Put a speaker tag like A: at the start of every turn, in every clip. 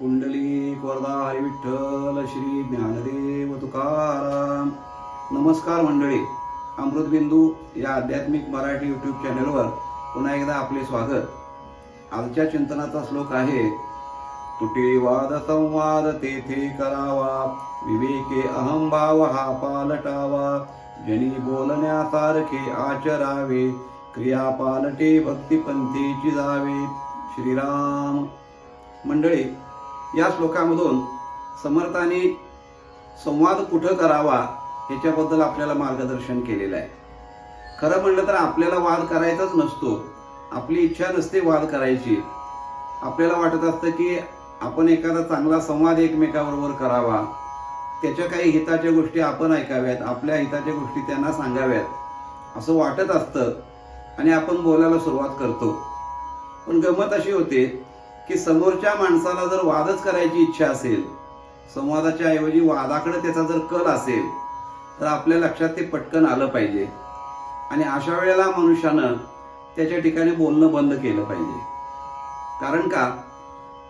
A: कुंडली वरदा विठ्ठल श्री ज्ञानदेव तुकाराम. नमस्कार मंडळी. अमृतबिंदू या आध्यात्मिक मराठी यूट्यूब चॅनलवर पुन्हा एकदा आपले स्वागत. आजच्या चिंतनाचा श्लोक आहे तुटे वाद संवाद तेथे करावा विवेके अहंभाव हा पालटावा जनी बोलण्यासारखे आचरावे क्रिया पालटे भक्तिपंथीची जावे. श्रीराम. मंडळी या श्लोकामधून समर्थाने संवाद कुठं करावा याच्याबद्दल आपल्याला मार्गदर्शन केलेलं आहे. खरं म्हणलं तर आपल्याला वाद करायचाच नसतो. आपली इच्छा नसते वाद करायची. आपल्याला वाटत असतं की आपण एखादा चांगला संवाद एकमेकाबरोबर करावा. त्याच्या काही हिताच्या गोष्टी आपण ऐकाव्यात आपल्या हिताच्या गोष्टी त्यांना सांगाव्यात असं वाटत असतं आणि आपण बोलायला सुरुवात करतो. पण गमत अशी होते की समोरच्या माणसाला जर वादच करायची इच्छा असेल संवादाच्या ऐवजी वादाकडे त्याचा जर कल असेल तर आपल्या लक्षात ते पटकन आलं पाहिजे. आणि अशा वेळेला मनुष्यानं त्याच्या ठिकाणी बोलणं बंद केलं पाहिजे. कारण का?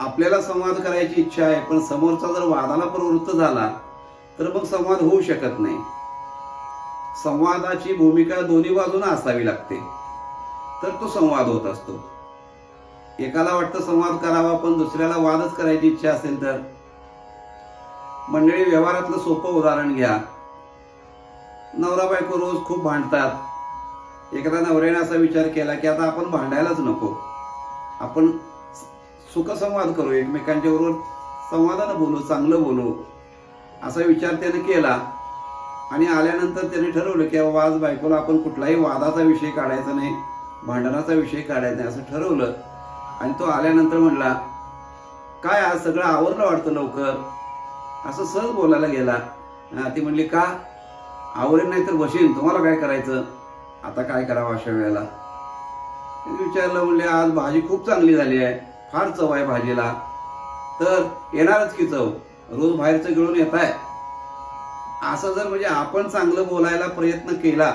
A: आपल्याला संवाद करायची इच्छा आहे पण समोरचा जर वादाला प्रवृत्त झाला तर मग संवाद होऊ शकत नाही. संवादाची भूमिका दोन्ही बाजूनं असावी लागते. तर तो संवाद होत असतो. एकाला वाटतं संवाद करावा पण दुसऱ्याला वादच करायची इच्छा असेल तर? मंडळी व्यवहारातलं सोपं उदाहरण घ्या. नवरा बायको रोज खूप भांडतात. एकदा नवऱ्याने असा विचार केला की आता आपण भांडायलाच नको. आपण सुखसंवाद करू एकमेकांच्या बरोबर संवादानं बोलू चांगलं बोलू. असा विचार त्याने केला आणि आल्यानंतर त्याने ठरवलं की बाबा आज बायकोला आपण कुठलाही वादाचा विषय काढायचा नाही भांडणाचा विषय काढायचा नाही असं ठरवलं. आणि तो आल्यानंतर म्हटला काय आज सगळं आवरलं वाटतं लवकर? असं सहज बोलायला गेला. ती म्हणली का? आवरेल नाही तर बसेन. तुम्हाला काय करायचं? आता काय करावं अशा वेळेला? विचारलं म्हणले आज भाजी खूप चांगली झाली आहे. फार चव आहे भाजीला. तर येणारच की चव? रोज बाहेरचं गिळून येत आहे. असं जर म्हणजे आपण चांगलं बोलायला प्रयत्न केला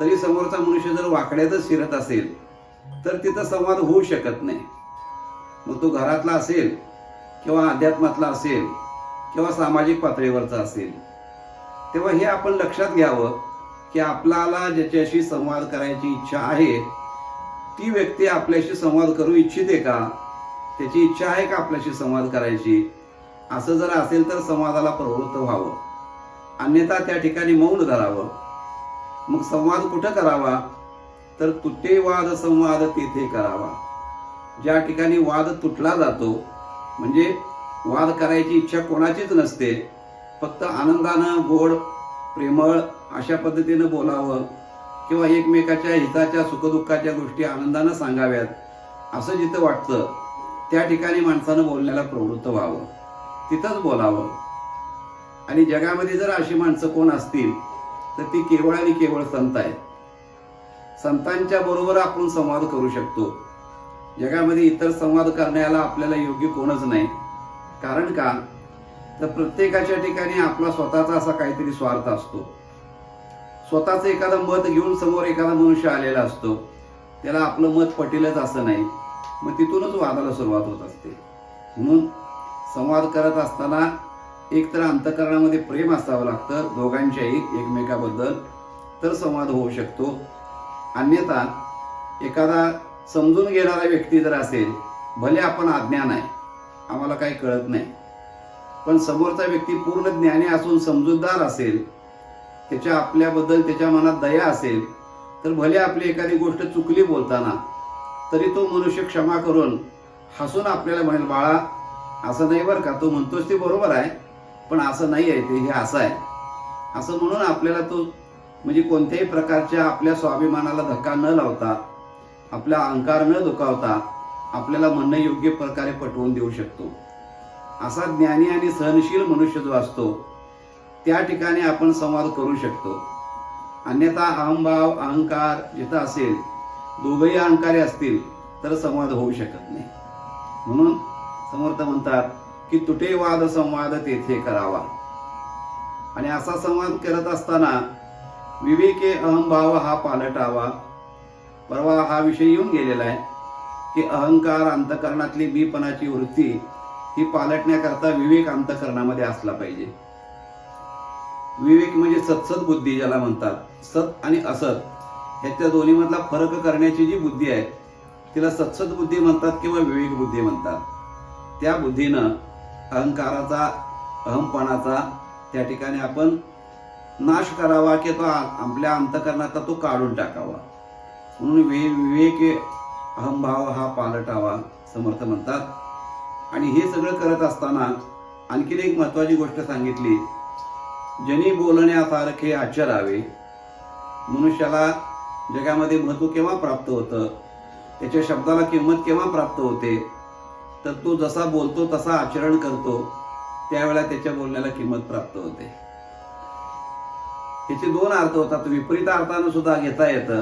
A: तरी समोरचा मनुष्य जर वाकड्यातच शिरत असेल तर तिथं संवाद होऊ शकत नाही. मग तो घरातला असेल किंवा अध्यात्मातला असेल किंवा सामाजिक पातळीवरचा असेल तेव्हा हे आपण लक्षात घ्यावं की आपल्याला ज्याच्याशी संवाद करायची इच्छा आहे ती व्यक्ती आपल्याशी संवाद करू इच्छिते का? त्याची इच्छा आहे का आपल्याशी संवाद करायची? असं जर असेल तर संवादाला प्रवृत्त व्हावं. अन्यथा त्या ठिकाणी मौन धरावं मग संवाद कुठं करावा? तर तुटे वाद संवाद तेथे करावा. ज्या ठिकाणी वाद तुटला जातो म्हणजे वाद करायची इच्छा कोणाचीच नसते फक्त आनंदानं गोड प्रेमळ अशा पद्धतीनं बोलावं किंवा एकमेकाच्या हिताच्या सुखदुःखाच्या गोष्टी आनंदानं सांगाव्यात असं जिथं वाटतं त्या ठिकाणी माणसानं बोलण्याला प्रवृत्त व्हावं. तिथंच बोलावं. आणि जगामध्ये जर अशी माणसं कोण असतील तर ती केवळ आणि केवळ संत आहेत. संतांच्या बरोबर आपण संवाद करू शकतो. जगामध्ये इतर संवाद करण्याला आपल्याला योग्य कोणच नाही. कारण का? तर प्रत्येकाच्या ठिकाणी आपला स्वतःचा असा काहीतरी स्वार्थ असतो. स्वतःचं एखादं मत घेऊन समोर एखादा मनुष्य आलेला असतो. त्याला आपलं मत पटेलच असं नाही. मग तिथूनच वादाला सुरुवात होत असते. म्हणून संवाद करत असताना एक तर अंतकरणामध्ये प्रेम असावं लागतं दोघांच्याही एकमेकाबद्दल तर संवाद होऊ शकतो. अन्यथा एखादा समजून घेणारा व्यक्ती जर असेल भले आपण अज्ञान आहे आम्हाला काही कळत नाही पण समोरचा व्यक्ती पूर्ण ज्ञानी असून समजूतदार असेल त्याच्या आपल्याबद्दल त्याच्या मनात दया असेल तर भले आपली एखादी गोष्ट चुकली बोलताना तरी तो मनुष्य क्षमा करून हसून आपल्याला म्हणेल बाळा असं नाही बरं का तो म्हणतोस ते बरोबर आहे पण असं नाही आहे ते हे असं आहे. असं म्हणून आपल्याला तो म्हणजे कोणत्याही प्रकारच्या आपल्या स्वाभिमानाला धक्का न लावता आपला अहंकार न दुखावता आपल्याला म्हणणं योग्य प्रकारे पटवून देऊ शकतो. असा ज्ञानी आणि सहनशील मनुष्य जो असतो त्या ठिकाणी आपण संवाद करू शकतो. अन्यथा अहंभाव अहंकार जिथं असेल दोघंही अहंकारी असतील तर संवाद होऊ शकत नाही. म्हणून समर्थ म्हणतात की तुटे वाद संवाद तेथे करावा. आणि असा संवाद करत असताना विवेके अहंभाव हा पालटावा. परवा हा विषय येऊन गेलेला आहे की अहंकार अंतकरणातली बीपणाची वृत्ती ही पालटण्याकरता विवेक अंतकरणामध्ये असला पाहिजे. विवेक म्हणजे सत्सत बुद्धी ज्याला म्हणतात. सत आणि असत ह्याच्या दोन्हीमधला फरक करण्याची जी बुद्धी आहे तिला सत्सत बुद्धी म्हणतात किंवा विवेक बुद्धी म्हणतात. त्या बुद्धीनं अहंकाराचा अहमपणाचा त्या ठिकाणी आपण नाश करावा की तो आपल्या अंतकरणाचा तो काढून टाकावा. म्हणून वि विवेक अहमभाव हा पालटावा समर्थ म्हणतात. आणि हे सगळं करत असताना आणखीन एक महत्त्वाची गोष्ट सांगितली. जनी बोलण्यासारखे आचरावे मनुष्याला जगामध्ये महत्त्व केव्हा प्राप्त होतं त्याच्या शब्दाला किंमत केव्हा प्राप्त होते तर तो जसा बोलतो तसा आचरण करतो त्यावेळेला त्याच्या बोलण्याला किंमत प्राप्त होते. याचे दोन अर्थ होतात. विपरीत अर्थानं सुद्धा घेता येतं.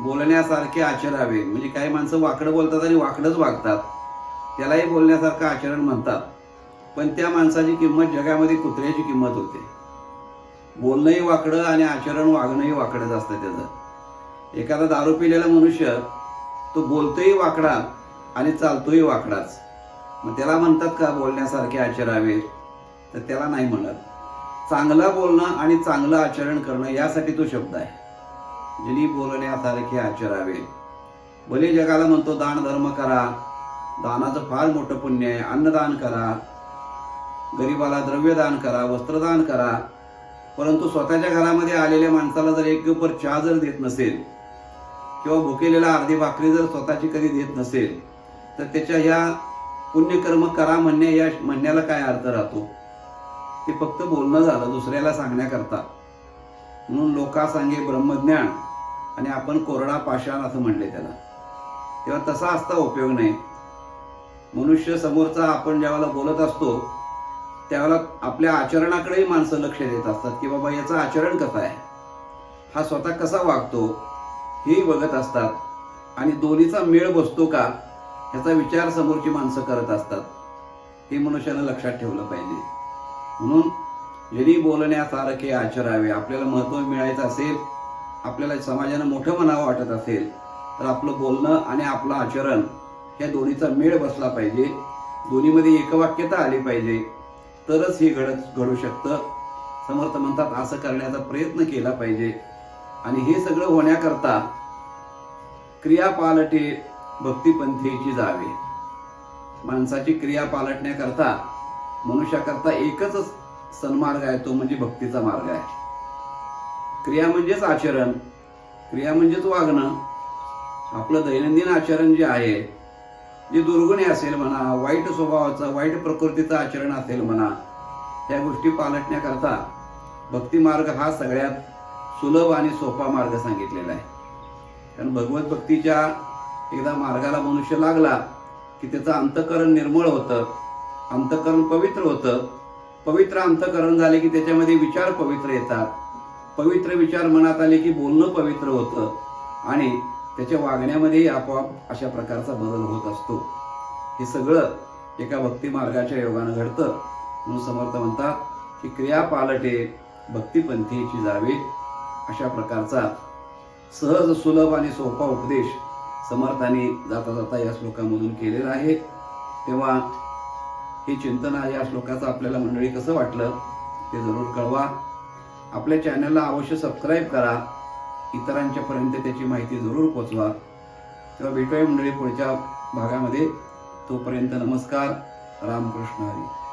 A: बोलण्यासारखे आचरावे. म्हणजे काही माणसं वाकडं बोलतात आणि वाकडंच वागतात. त्यालाही बोलण्यासारखं आचरण म्हणतात. पण त्या माणसाची किंमत जगामध्ये कुत्र्याची किंमत होते. बोलणंही वाकडं आणि आचरण वागणंही वाकडंच असतं त्याचं. एखादा दारू पिलेला मनुष्य तो बोलतोही वाकडा आणि चालतोही वाकडाच. मग त्याला म्हणतात का बोलण्यासारखे आचरावे? तर त्याला नाही म्हणत. चांगलं बोलणं आणि चांगलं आचरण करणं यासाठी तो शब्द आहे. जनी बोलण्यासारखे आचरावे. भले जगाला म्हणतो दान धर्म करा. दानाचं फार मोठं पुण्य आहे. अन्नदान करा. गरिबाला द्रव्यदान करा वस्त्रदान करा. परंतु स्वतःच्या घरामध्ये आलेल्या माणसाला जर एक कपर चहा जर देत नसेल किंवा भुकेलेला अर्धी भाकरी जर स्वतःची कधी देत नसेल तर त्याच्या ह्या पुण्यकर्म करा म्हणणे या म्हणण्याला काय अर्थ राहतो? ते फक्त बोलणं झालं दुसऱ्याला सांगण्याकरता. म्हणून लोका सांगे ब्रह्मज्ञान आणि आपण कोरडा पाषाण असं म्हणले त्याला. तेव्हा तसा असता उपयोग नाही. मनुष्य समोरचा आपण ज्यावेळेला बोलत असतो त्यावेळेला आपल्या आचरणाकडेही माणसं लक्ष देत असतात की बाबा याचं आचरण कसं आहे? हा स्वतः कसा वागतो? हेही बघत असतात. आणि दोन्हीचा मेळ बसतो का? ह्याचा विचार समोरची माणसं करत असतात. हे मनुष्यानं लक्षात ठेवलं पाहिजे. म्हणून जरी बोलण्यासारखे आचरावे आपल्याला महत्त्व मिळायचं असेल आपल्याला समाजानं मोठं म्हणावं वाटत असेल तर आपलं बोलणं आणि आपलं आचरण ह्या दोन्हीचा मेळ बसला पाहिजे. दोन्हीमध्ये एकवाक्यता आली पाहिजे. तरच हे घडत घडू शकतं. समर्थ म्हणतात असं करण्याचा प्रयत्न केला पाहिजे. आणि हे सगळं होण्याकरता क्रिया पालटे भक्तिपंथीची जावे. माणसाची क्रिया पालटण्याकरता मनुष्याकरता एकच सन्मार्ग आहे तो म्हणजे भक्तीचा मार्ग आहे. क्रिया म्हणजेच आचरण क्रिया म्हणजेच वागणं. आपलं दैनंदिन आचरण जे आहे जे दुर्गुणी असेल म्हणा वाईट स्वभावाचं वाईट प्रकृतीचं आचरण असेल म्हणा त्या गोष्टी पालटण्याकरता भक्ती मार्ग हा सगळ्यात सुलभ आणि सोपा मार्ग सांगितलेला आहे. कारण भगवत भक्तीच्या एकदा मार्गाला मनुष्य लागला की त्याचं अंतकरण निर्मळ होतं. अंतकरण पवित्र होतं. पवित्र अंतकरण झाले की त्याच्यामध्ये विचार पवित्र येतात. पवित्र विचार मनात आले की बोलणं पवित्र होतं. आणि त्याच्या वागण्यामध्येही आपोआप अशा प्रकारचा बदल होत असतो. हे सगळं एका भक्ती मार्गाच्या योगानं घडतं. म्हणून समर्थ म्हणतात की क्रिया पालटे भक्तिपंथीची जावे अशा प्रकारचा सहज सुलभ आणि सोपा उपदेश समर्थाने जाता जाता या श्लोकामधून केलेला आहे. तेव्हा हे चिंतन आहे. या श्लोकाचं आपल्याला मंडळी कसं वाटलं ते जरूर कळवा. आपल्या चॅनलला अवश्य सबस्क्राईब करा. इतरांच्या पर्यंत त्याची माहिती जरूर पोचवा. तेव्हा भेटूया मंडळी पुढच्या भागामध्ये. तोपर्यंत नमस्कार. रामकृष्ण हरी.